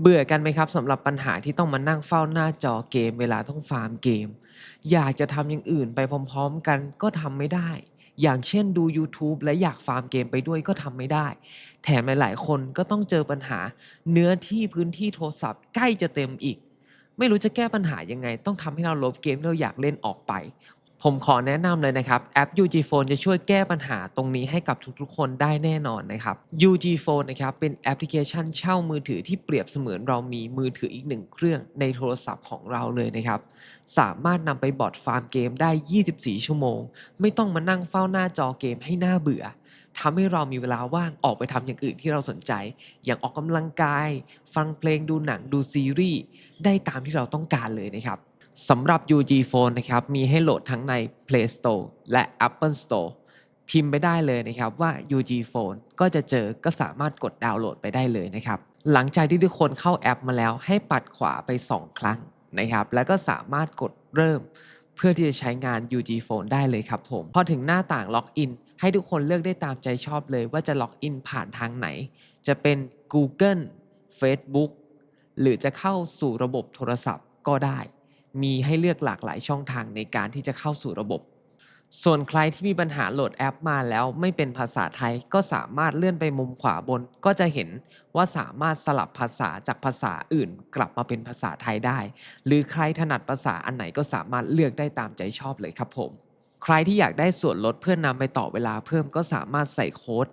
เบื่อกันไหมครับสำหรับปัญหาที่ต้องมานั่งเฝ้าหน้าจอเกม เวลาต้องฟาร์มเกม อยากจะทำอย่างอื่นไปพร้อม ๆ กันก็ทำไม่ได้ อย่างเช่นดู YouTube และอยากฟาร์มเกมไปด้วยก็ทำไม่ได้ แถมหลายๆคนก็ต้องเจอปัญหา เนื้อที่พื้นที่โทรศัพท์ใกล้จะเต็มอีก ไม่รู้จะแก้ปัญหายังไง ต้องทำให้เราลบเกมที่เราอยากเล่นออกไป ผมขอแนะนำเลยนะครับแอป UG Phone จะช่วยแก้ปัญหาตรงนี้ให้กับทุกๆ คนได้แน่นอนนะครับ UG Phone นะครับเป็นแอปพลิเคชันเช่ามือถือที่เปรียบเสมือนเรามีมือถืออีกหนึ่งเครื่องในโทรศัพท์ของเราเลยนะครับ สามารถนำไปบอดฟาร์มเกมได้ 24 ชั่วโมง ไม่ต้องมานั่งเฝ้าหน้าจอเกมให้หน้าเบื่อทำให้เรามีเวลาว่างออกไปทำอย่างอื่นที่เราสนใจ อย่างออกกำลังกาย ฟังเพลงดูหนังดูซีรีส์ได้ตามที่เราต้องการเลยนะครับ สำหรับ UG Phone นะครับมีให้โหลดทั้งใน Play Store และ Apple Store พิมพ์ไปได้เลยนะครับว่า UG Phone ก็จะเจอก็สามารถกดดาวน์โหลดไปได้เลยนะครับ หลังจากที่ทุกคนเข้าแอปมาแล้วให้ปัดขวาไป 2 ครั้งนะครับ แล้วก็สามารถกดเริ่ม เพื่อที่จะใช้งาน UG Phone ได้เลยครับผม พอถึงหน้าต่างล็อกอินให้ทุกคนเลือกได้ตามใจชอบเลยว่าจะล็อกอินผ่านทางไหน จะเป็น Google Facebook หรือจะเข้าสู่ระบบโทรศัพท์ก็ได้ มีให้เลือกหลากหลายช่องทางในการที่จะเข้าสู่ระบบ ส่วนใครที่มีปัญหาโหลดแอปมาแล้วไม่เป็นภาษาไทยก็สามารถเลื่อนไปมุมขวาบน ก็จะเห็นว่าสามารถสลับภาษาจากภาษาอื่น กลับมาเป็นภาษาไทยได้ หรือใครถนัดภาษาอันไหนก็สามารถเลือกได้ตามใจชอบเลยครับผม ใครที่อยากได้ส่วนลดเพื่อนนำไปต่อเวลาเพิ่มก็สามารถใส่โค้ด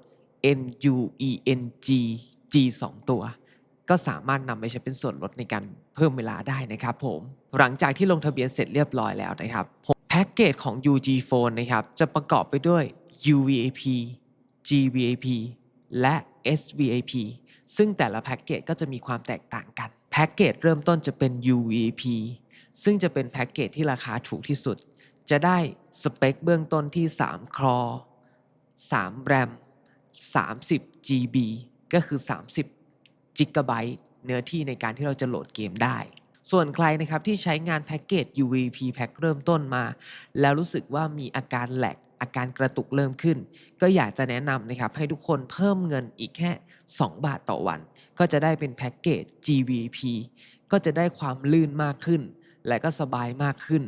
N U E N G G 2ตัว ก็สามารถนำไปใช้เป็นส่วนลดในการเพิ่มเวลาได้นะครับผมหลังจากที่ลงทะเบียนเสร็จเรียบร้อยแล้วนะครับแพ็กเกจของ UG Phone นะครับจะประกอบไปด้วย UVAP GVAP และ SVAP ซึ่งแต่ละแพ็กเกจก็จะมีความแตกต่างกันแพ็กเกจเริ่มต้นจะเป็น UVAP ซึ่งจะเป็นแพ็กเกจที่ราคาถูกที่สุด จะได้สเปคเบื้องต้นที่ 3ครอ3 แรม 30 GB ก็คือ 30 จิกะไบต์เนื้อที่ในการที่เราจะโหลดเกมได้ ส่วนใครนะครับที่ใช้งานแพ็กเกจ UVP แพ็กเริ่มต้นมา แล้วรู้สึกว่ามีอาการแหลกอาการกระตุกเริ่มขึ้น ก็อยากจะแนะนำนะครับให้ทุกคนเพิ่มเงินอีกแค่ 2 บาทต่อวัน ก็จะได้เป็นแพ็กเกจ GVP ก็จะได้ความลื่นมากขึ้น และก็สบายมากขึ้น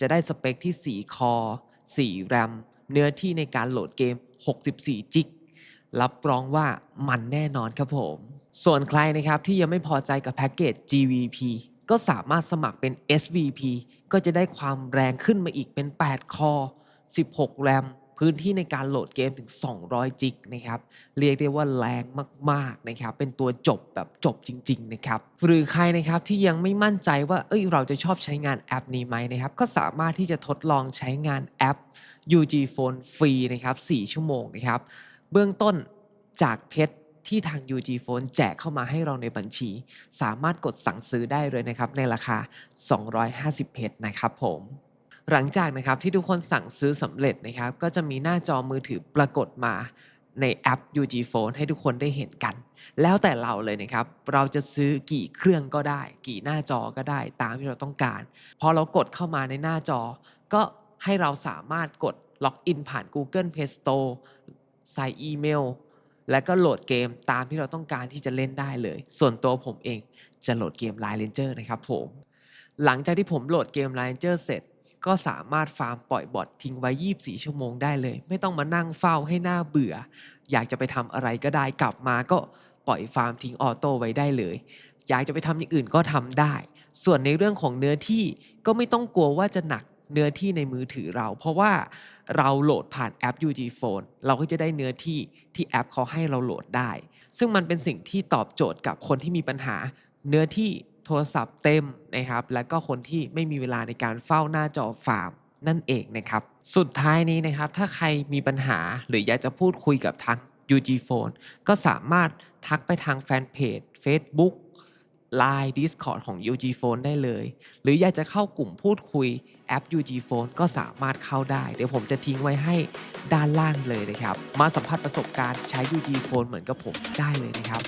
จะได้สเปคที่ 4 คอ 4 แรม เนื้อที่ในการโหลดเกม 64 จิก รับรองว่ามันแน่นอนครับผม ส่วนใครนะครับที่ยังไม่พอใจกับแพ็กเกจ GVP ก็สามารถสมัครเป็น SVP ก็จะได้ความแรงขึ้นมาอีกเป็น 8 คอ 16 แรม พื้นที่ในการโหลดเกมถึง 200 จิกนะครับ เรียกได้ว่าแรงมากๆนะครับ เป็นตัวจบแบบจบจริง ๆ นะครับ หรือใครนะครับที่ยังไม่มั่นใจว่า เอ้ย เราจะชอบใช้งานแอปนี้ไหมนะครับ ก็สามารถที่จะทดลองใช้งานแอป UG Phone ฟรีนะครับ 4 ชั่วโมงนะครับ เบื้องต้นจากเพชร ที่ทาง UG Phone แจกเข้ามาให้เราในบัญชี สามารถกดสั่งซื้อได้เลยนะครับ ในราคา 250 เพชรนะครับผมหลังจากนะครับที่ทุกคนสั่งซื้อสำเร็จนะครับ ก็จะมีหน้าจอมือถือปรากฏมาในแอป UG Phone ให้ทุกคนได้เห็นกัน แล้วแต่เราเลยนะครับ เราจะซื้อกี่เครื่องก็ได้ กี่หน้าจอก็ได้ตามที่เราต้องการ พอเรากดเข้ามาในหน้าจอ ก็ให้เราสามารถกดล็อกอินผ่าน Google Play Store ใส่อีเมล แล้วก็โหลดเกมตามที่เราต้องการที่จะเล่นได้เลย ส่วนตัวผมเองจะโหลดเกม Line Ranger นะครับผม หลังจากที่ผมโหลดเกม Line Ranger เสร็จ ก็สามารถฟาร์มปล่อยบอททิ้งไว้ 24 ชั่วโมงได้เลย ไม่ต้องมานั่งเฝ้าให้หน้าเบื่อ อยากจะไปทำอะไรก็ได้กลับมาก็ปล่อยฟาร์มทิ้งออโต้ไว้ได้เลย อยากจะไปทำอย่างอื่นก็ทำได้ ส่วนในเรื่องของเนื้อที่ก็ไม่ต้องกลัวว่าจะหนัก เนื้อที่ในมือถือเรา เพราะว่าเราโหลดผ่านแอป UG Phone เราก็จะได้เนื้อที่ที่แอปเขาให้เราโหลดได้ ซึ่งมันเป็นสิ่งที่ตอบโจทย์กับคนที่มีปัญหาเนื้อที่โทรศัพท์เต็มนะครับ และก็คนที่ไม่มีเวลาในการเฝ้าหน้าจอฟาร์มนั่นเองนะครับ สุดท้ายนี้นะครับ ถ้าใครมีปัญหาหรืออยากจะพูดคุยกับทาง UG Phone ก็สามารถทักไปทางแฟนเพจ Facebook Line Discord ของ UG Phone ได้เลย หรืออยากจะเข้ากลุ่มพูดคุยแอป UG Phone ก็สามารถเข้าได้ เดี๋ยวผมจะทิ้งไว้ให้ด้านล่างเลยนะครับ มาสัมผัสประสบการณ์ใช้ UG Phone เหมือนกับผมได้เลยนะครับ